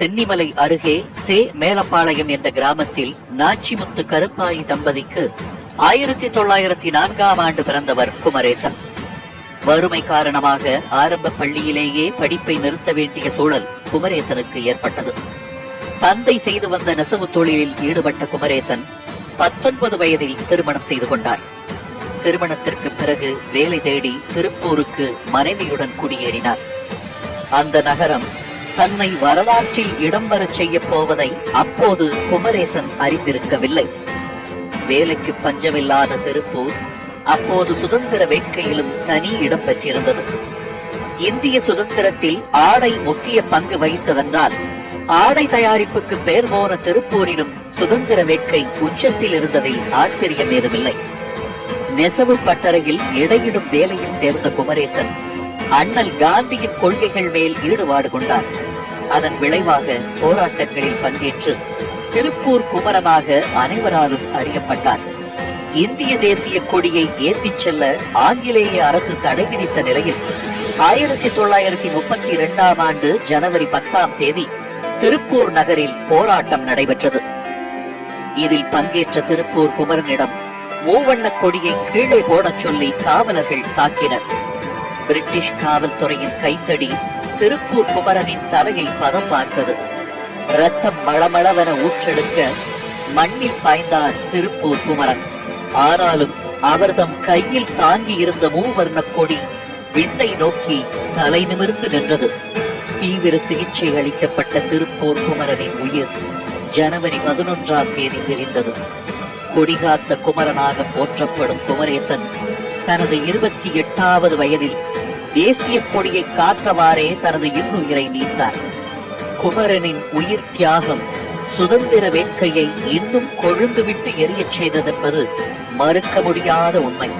சென்னிமலை அருகே சே மேலப்பாளையம் என்ற கிராமத்தில் நாச்சிமுத்து கருப்பாயி தம்பதிக்கு ஆயிரத்தி தொள்ளாயிரத்தி நான்காம் ஆண்டு பிறந்தவர் குமரேசன். வறுமை காரணமாக ஆரம்ப பள்ளியிலேயே படிப்பை நிறுத்த வேண்டிய சூழல் குமரேசனுக்கு ஏற்பட்டது. தந்தை செய்து வந்த நெசவு தொழிலில் ஈடுபட்ட குமரேசன் பத்தொன்பது வயதில் திருமணம் செய்து கொண்டார். திருமணத்திற்கு பிறகு வேலை தேடி திருப்பூருக்கு மனைவியுடன் குடியேறினார். அந்த நகரம் தன்னை வரலாற்றில் இடம்பெறச் செய்ய போவதை அப்போது குமரேசன் அறிந்திருக்கவில்லை. வேலைக்கு பஞ்சமில்லாத திருப்பூர் அப்போது சுதந்திர வேட்கையிலும் தனி இடம் பெற்றிருந்தது. இந்திய சுதந்திரத்தில் ஆடை முக்கிய பங்கு வகித்ததென்றால் ஆடை தயாரிப்புக்கு பேர் போன திருப்பூரிலும் சுதந்திர வேட்கை உச்சத்தில் இருந்ததில் ஆச்சரியம் ஏதுமில்லை. நெசவு பட்டறையில் இடையிடும் வேலையில் சேர்ந்த குமரேசன் அண்ணல் காந்தியின் கொள்கைகள் மேல் ஈடுபாடு கொண்டார். அதன் விளைவாக போராட்டங்களில் பங்கேற்று திருப்பூர் குமரனாக அனைவராலும் அறியப்பட்டார். இந்திய தேசிய கொடியை ஏந்திச் செல்ல ஆங்கிலேய அரசு தடை விதித்த நிலையில் ஆயிரத்தி தொள்ளாயிரத்தி முப்பத்தி இரண்டாம் ஆண்டு ஜனவரி பத்தாம் தேதி திருப்பூர் நகரில் போராட்டம் நடைபெற்றது. இதில் பங்கேற்ற திருப்பூர் குமரனிடம் மூவண்ண கொடியை கீழே போடச் சொல்லி காவலர்கள் தாக்கினர். பிரிட்டிஷ் காவல்துறையின் கைத்தடி திருப்பூர் குமரனின் தலையை பதம் பார்த்தது. ரத்தம் மளமளவென ஊற்றெடுக்க மண்ணில் சாய்ந்தார் திருப்பூர் குமரன் ஆனாலும் அவர்தம் கையில் தாங்கி இருந்த மூவர்ண கொடி விண்ணை நோக்கி தலை நிமிர்ந்து நின்றது. தீவிர சிகிச்சை அளிக்கப்பட்ட திருப்பூர் குமரனின் உயிர் ஜனவரி பதினொன்றாம் தேதி பிரிந்தது. கொடிகாத்த குமரனாக போற்றப்படும் குமரேசன் தனது இருபத்தி எட்டாவது வயதில் தேசிய கொடியை காத்தவாறே தனது இன்னுயிரை நீத்தார். குமரனின் உயிர் தியாகம் சுதந்திர வேட்கையை இன்னும் கொழுந்துவிட்டு எரியச் செய்ததென்பது மறுக்க முடியாத உண்மை.